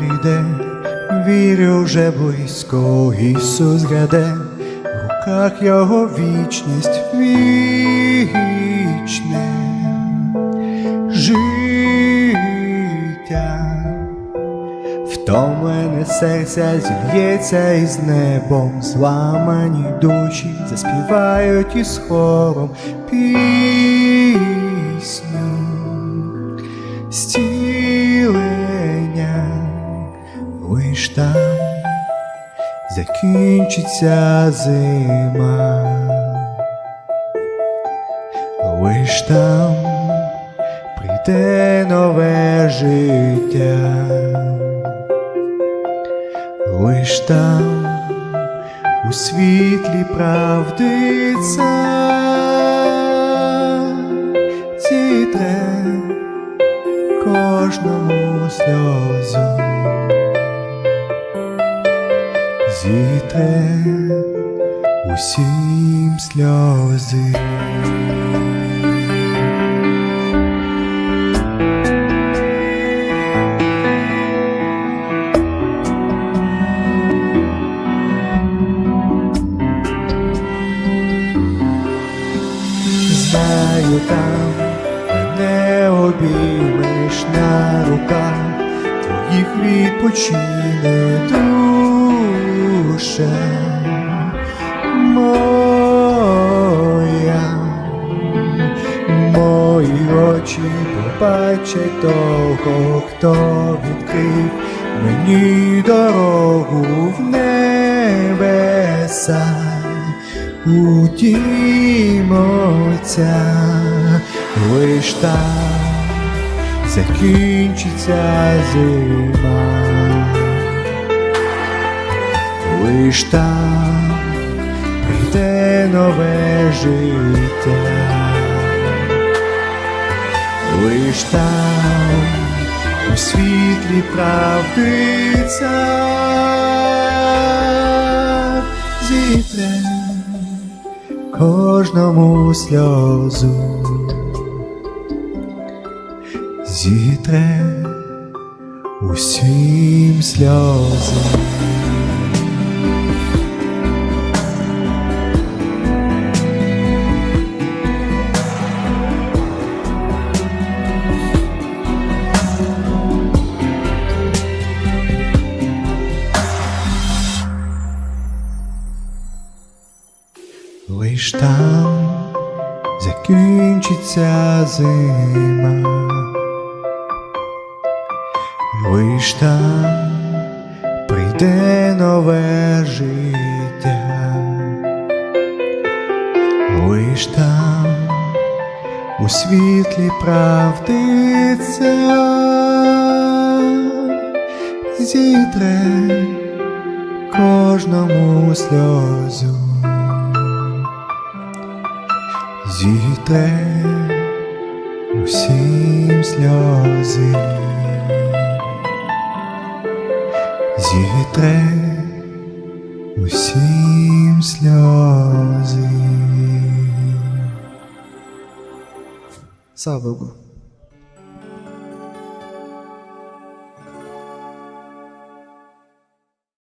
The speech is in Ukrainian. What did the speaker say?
веде, вірю вже близько, Ісус граде, в руках Його вічність вічне. Життя. Втомлене серця зільється із небом, зламані душі заспівають із хором пісню закінчиться зима, лиш там прийде нове життя, лиш там у світлі правди цар зітре кожному сльозу зітре усім сльози. Знаю там мене обіймеш на руках, твоїх відпочине душа моя, мої очі побачать того, хто відкрив мені дорогу в небеса. У Отця. Лиш там закінчиться зима, лиш там прийде нове життя, лиш там у світлі правди цар зітре кожному сльозу зітре усім сльози. Лиш там закінчиться зима, лиш там прийде нове життя, лиш там у світлі правди цар зітре кожному сльозу зітре усім сльози, зійте усім сльози. Слава Богу.